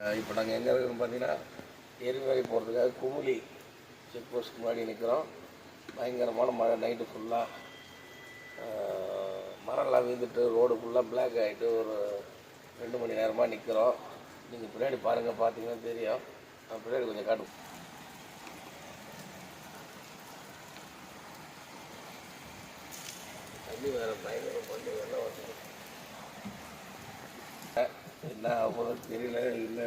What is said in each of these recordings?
இப்போ நாங்கள் எங்கே இருக்கிறோம் பார்த்தீங்கன்னா எரிமலை போகிறதுக்காக குமுளி செக் போஸ்ட் முன்னாடி நிற்கிறோம் பயங்கரமான மழை நைட்டு ஃபுல்லாக மரம்லாம் விழுந்துட்டு ரோடு ஃபுல்லாக பிளாக் ஆகிட்டு ஒரு ரெண்டு மணி நேரமாக நிற்கிறோம் நீங்கள் பின்னாடி பாருங்கள் பார்த்தீங்கன்னா தெரியும். நான் பின்னாடி கொஞ்சம் காட்டும் தண்ணி வேறு பயங்கரம் பண்ணி வெள்ளம் வந்து என்ன ஆகும்போது தெரியல. இல்லை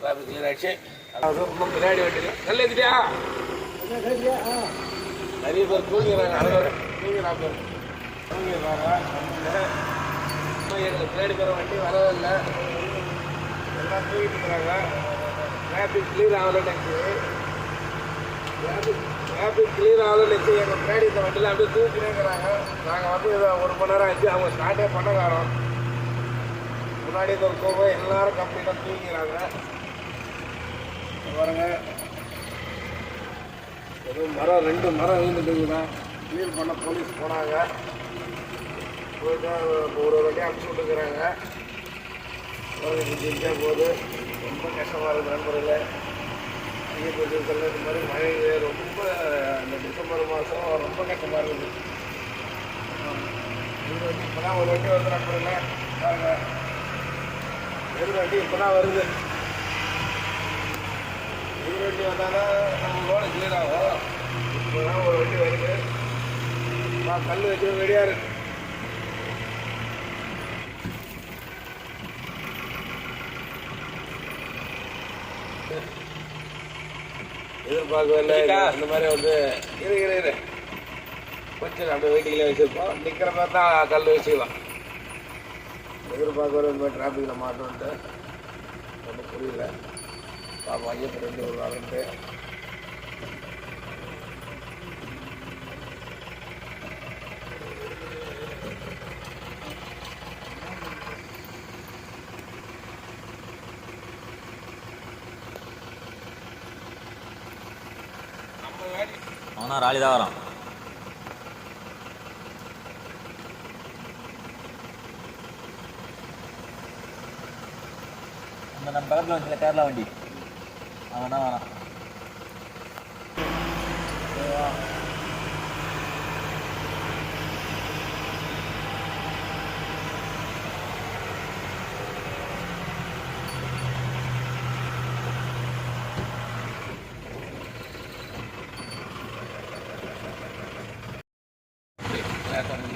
டிராஃபிக் கிளியர் ஆச்சு அதாவது ரொம்ப பின்னாடி வண்டியில். நல்ல ஏற்றிட்டியா நிறைய பேர் தூங்கிறாங்க அனைவரு தூங்கிறாங்க தூங்கிடுறாங்க இன்னும் எங்களுக்கு பின்னாடி போகிற வண்டி வரவே இல்லை எல்லாம் தூங்கிட்டு இருக்கிறாங்க. டிராஃபிக் கிளியர் ஆகலன்னு டிராஃபிக் டிராஃபிக் கிளியர் ஆகலன்னு எங்கள் பின்னாடி இந்த வண்டியில் அப்படியே தூக்கிட்டே நாங்கள் வந்து இதை ஒரு மணி நேரம் ஆச்சு. அவங்க ஸ்டார்ட்டே பண்ண காரோம் முன்னாடி இந்த ஒரு கோபம் எல்லாரும் கம்ப்ளீட்டாக தூங்கிக்கிறாங்க. பாருங்க. ஏதோ மரம் ரெண்டு மரம் விழுந்துட்டுங்கண்ணா கிளீன் பண்ண போலீஸ் போனாங்க. போயிட்டு ஒரு வண்டி அனுப்பிச்சி விட்டுக்கிறாங்க. ஜிஞ்சா போகுது. ரொம்ப கஷ்டமாக இருக்குது நண்பர்களே. ஐயோ சொல்ல இந்த மாதிரி மழை ரொம்ப இந்த டிசம்பர் மாதம் ரொம்ப கஷ்டமாக இருக்குது. இது வந்து இப்போ தான் ஒரு வண்டி வந்து நண்பர்களே. பாருங்கள் எதிர் வண்டி இப்போ தான் வருது. எதிர் வண்டி வந்தால் தான் நம்ம ரோடு கிளியர் ஆகும். இப்போ தான் ஒரு வண்டி வருது. கல் வச்சு ரெடியாக இருக்கு. எதிர்பார்க்கவே இல்லை இந்த மாதிரி வந்து இரு இரு இரு. கொஞ்சம் அப்படியே வெயிட்டிங்லேயே வச்சுருப்போம். நிற்கிற மாதிரி தான் கல் வச்சுக்கலாம். எதிர்பார்க்கவே இந்த மாதிரி டிராஃபிக்கில் மாட்டோன்ட்டு ஒன்றும் புரியல. பாப்பா ஐயப்பன் ரெண்டு வருவாங்கன்ட்டு அவனா ராலி தான் வரான். இந்த நம்ம பக்கத்தில் வந்து கேரளா வண்டி அவன் தான் வரான் Gracias.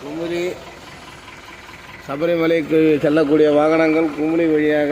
குமுளி சபரிமலைக்கு செல்லக்கூடிய வாகனங்கள் குமுளி வழியாக